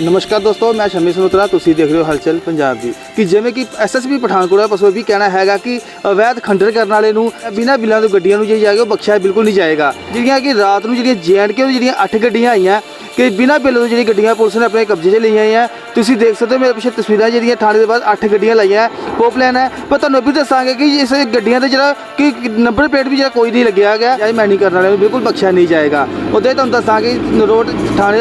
ਨਮਸਕਾਰ ਦੋਸਤੋ, ਮੈਂ ਸ਼ਮੀ ਸਨੋਤਰਾ ਤੁਸੀਂ ਦੇਖ ਰਹੇ ਹੋ ਹਲਚਲ ਪੰਜਾਬ ਦੀ। ਕਿ ਜਿਵੇਂ ਕਿ ਐਸਐਸਪੀ ਪਠਾਨਕੋਟ ਦਾ ਪਸੋ ਵੀ ਕਹਿਣਾ ਹੈਗਾ ਕਿ ਅਵੈਧ ਖੰਡਰ ਕਰਨ ਵਾਲੇ ਨੂੰ ਬਿਨਾਂ ਬਿੱਲਾਂ ਤੋਂ ਗੱਡੀਆਂ ਨੂੰ ਜਿਹੜੀ ਜਾਏਗਾ ਉਹ ਬਖਸ਼ਿਆ ਬਿਲਕੁਲ ਨਹੀਂ ਜਾਏਗਾ। ਜਿਹੜੀਆਂ ਕਿ ਰਾਤ ਨੂੰ ਜਿਹੜੀਆਂ ਜੇਐਨਕੇ ਤੋਂ ਜਿਹੜੀਆਂ 8 ਗੱਡੀਆਂ ਆਈਆਂ, ਕਿ ਬਿਨਾਂ ਬਿੱਲ ਤੋਂ ਜਿਹੜੀਆਂ ਗੱਡੀਆਂ ਪੁਲਿਸ ਨੇ ਆਪਣੇ ਕਬਜ਼ੇ 'ਚ ਲਈਆਂ ਆਈਆਂ ਤੁਸੀਂ ਦੇਖ ਸਕਦੇ ਹੋ ਮੇਰੇ ਪਿੱਛੇ ਤਸਵੀਰਾਂ ਜਿਹੜੀਆਂ ਥਾਣੇ ਦੇ ਬਾਅਦ 8 ਗੱਡੀਆਂ ਲਾਈਆਂ ਪੋਪਲਾਨ ਹੈ। ਪਰ ਤੁਹਾਨੂੰ ਇਹ ਵੀ ਦੱਸਾਂਗੇ ਕਿ ਇਸ ਗੱਡੀਆਂ ਤੇ ਜਿਹੜਾ ਕਿ ਨੰਬਰ ਪਲੇਟ ਵੀ ਜਿਹੜਾ ਕੋਈ ਨਹੀਂ ਲੱਗਿਆ ਗਿਆ ਜਾਂ ਮੈਨੀ ਕਰਨ ਵਾਲੇ ਨੂੰ ਬਿਲਕੁਲ ਬਖਸ਼ਿਆ ਨਹੀਂ ਜਾਏਗਾ। ਉਹਦੇ ਤੁਹਾਨੂੰ ਦੱਸਾਂਗੇ ਰੋਡ ਥਾਣੇ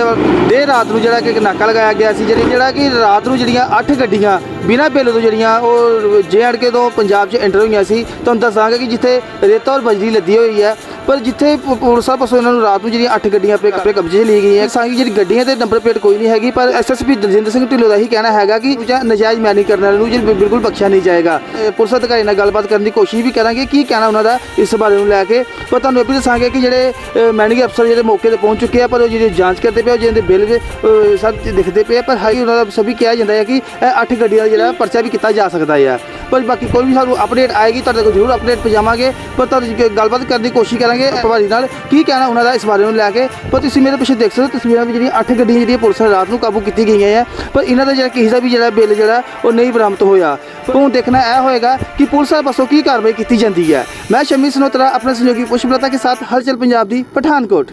ਦੇ ਰਾਤ ਨੂੰ ਜਿਹੜਾ ਕਿ ਇੱਕ ਨਾਕਾ ਲਗਾਇਆ ਗਿਆ ਸੀ, ਜਿਹੜੀ ਜਿਹੜਾ ਕਿ ਰਾਤ ਨੂੰ ਜਿਹੜੀਆਂ 8 ਗੱਡੀਆਂ ਬਿਨਾਂ ਬਿੱਲ ਤੋਂ ਜਿਹੜੀਆਂ ਉਹ ਜੇਐਂਡਕੇ ਤੋਂ ਪੰਜਾਬ 'ਚ ਐਂਟਰ ਹੋਈਆਂ ਸੀ। ਤੁਹਾਨੂੰ ਦੱਸਾਂਗੇ ਕਿ ਜਿੱਥੇ ਰੇਤਾ ਔਰ ਬਜਰੀ ਲੱਦੀ ਹੋਈ ਹੈ, ਪਰ ਜਿੱਥੇ ਪੁਲਿਸ ਆ, ਪਾਸੋਂ ਇਹਨਾਂ ਨੂੰ ਰਾਤ ਨੂੰ ਜਿਹੜੀਆਂ 8 ਗੱਡੀਆਂ ਆਪਣੇ ਆਪਣੇ ਕਬਜ਼ੇ 'ਚ ਲਈ ਗਈਆਂ। ਸਾਂਗੀ ਜਿਹੜੀ ਗੱਡੀਆਂ ਤੇ ਨੰਬਰ ਪਲੇਟ ਕੋਈ ਨਹੀਂ ਹੈਗੀ, ਪਰ ਐਸਐਸਪੀ ਦਲਜਿੰਦਰ ਸਿੰਘ ਢਿੱਲੋਂ ਦਾ ਹੀ ਕਹਿਣਾ ਹੈਗਾ ਕਿ ਜਾਂ ਨਜਾਇਜ਼ ਮੈਨੀ ਕਰਨ ਵਾਲੇ ਨੂੰ ਜਿਹੜੀ ਬਿਲਕੁਲ ਬਖਸ਼ਿਆ ਨਹੀਂ ਜਾਏਗਾ। ਪੁਲਿਸ ਅਧਿਕਾਰੀ ਨਾਲ ਗੱਲਬਾਤ ਕਰਨ ਦੀ ਕੋਸ਼ਿਸ਼ ਵੀ ਕਰਾਂਗੇ। ਕੀ ਕਹਿਣਾ ਉਹਨਾਂ ਦਾ ਇਸ ਬਾਰੇ ਨੂੰ ਲੈ ਕੇ? ਪਰ ਤੁਹਾਨੂੰ ਇਹ ਵੀ ਦੱਸਾਂਗੇ ਕਿ ਜਿਹੜੇ ਮੈਨਿੰਗ ਅਫਸਰ ਜਿਹੜੇ ਮੌਕੇ ਤੇ ਪਹੁੰਚ ਚੁੱਕੇ ਆ, ਪਰ ਉਹ ਜਿਹੜੀ ਜਾਂਚ ਕਰਦੇ ਪਏ ਉਹ ਜਿਹਦੇ ਬਿੱਲ ਸਭ ਦਿਖਦੇ ਪਏ ਪਰ ਹਾਈ ਉਹਨਾਂ ਦਾ ਸਭੀ ਕਿਹਾ ਜਾਂਦਾ ਹੈ ਕਿ ਇਹ 8 ਗੱਡੀਆਂ ਦਾ ਜਿਹੜਾ ਪਰਚਾ ਵੀ ਕੀਤਾ ਜਾ ਸਕਦਾ ਹੈ ਪਰ ਬਾਕੀ ਕੋਈ ਵੀ ਸਾਨੂੰ ਅਪਡੇਟ ਆਏਗੀ, ਤੁਹਾਡੇ ਕੋਲ ਜ਼ਰੂਰ ਅਪਡੇਟ ਪਹੁੰਚਾਵਾਂਗੇ ਪਰ ਤੁਹਾਨੂੰ ਗੱਲਬਾਤ ਕਰਨ ਦੀ ਕੋਸ਼ਿਸ਼ ਕਰਾਂਗੇ ਪ੍ਰਭਾਰੀ ਨਾਲ, ਕੀ ਕਹਿਣਾ ਉਹਨਾਂ ਦਾ ਇਸ ਬਾਰੇ ਨੂੰ ਲੈ ਕੇ। ਪਰ ਤੁਸੀਂ ਮੇਰੇ ਪਿੱਛੇ ਦੇਖ ਸਕਦੇ ਹੋ ਤਸਵੀਰਾਂ ਵਿੱਚ ਜਿਹੜੀਆਂ 8 ਗੱਡੀਆਂ ਜਿਹੜੀਆਂ ਪੁਲਿਸ ਨੇ ਰਾਤ ਨੂੰ ਕਾਬੂ ਕੀਤੀ ਗਈਆਂ ਆ। ਪਰ ਇਹਨਾਂ ਦਾ ਜਿਹੜਾ ਕਿਸੇ ਦਾ ਵੀ ਜਿਹੜਾ ਬਿੱਲ ਜਿਹੜਾ, ਉਹ ਨਹੀਂ ਬਰਾਮਦ ਹੋਇਆ। ਹੁਣ ਦੇਖਣਾ ਇਹ ਹੋਏਗਾ ਕਿ ਪੁਲਿਸ ਵਾਲੇ ਪਾਸੋਂ ਕੀ ਕਾਰਵਾਈ ਕੀਤੀ ਜਾਂਦੀ ਹੈ। ਮੈਂ ਸ਼ਮੀ ਸਨੋਤਰਾ, ਆਪਣੇ ਸਹਿਯੋਗੀ ਪੁਸ਼ਪਲਤਾ ਕੇ ਸਾਥ, ਹਲਚਲ ਪੰਜਾਬ ਦੀ ਪਠਾਨਕੋਟ।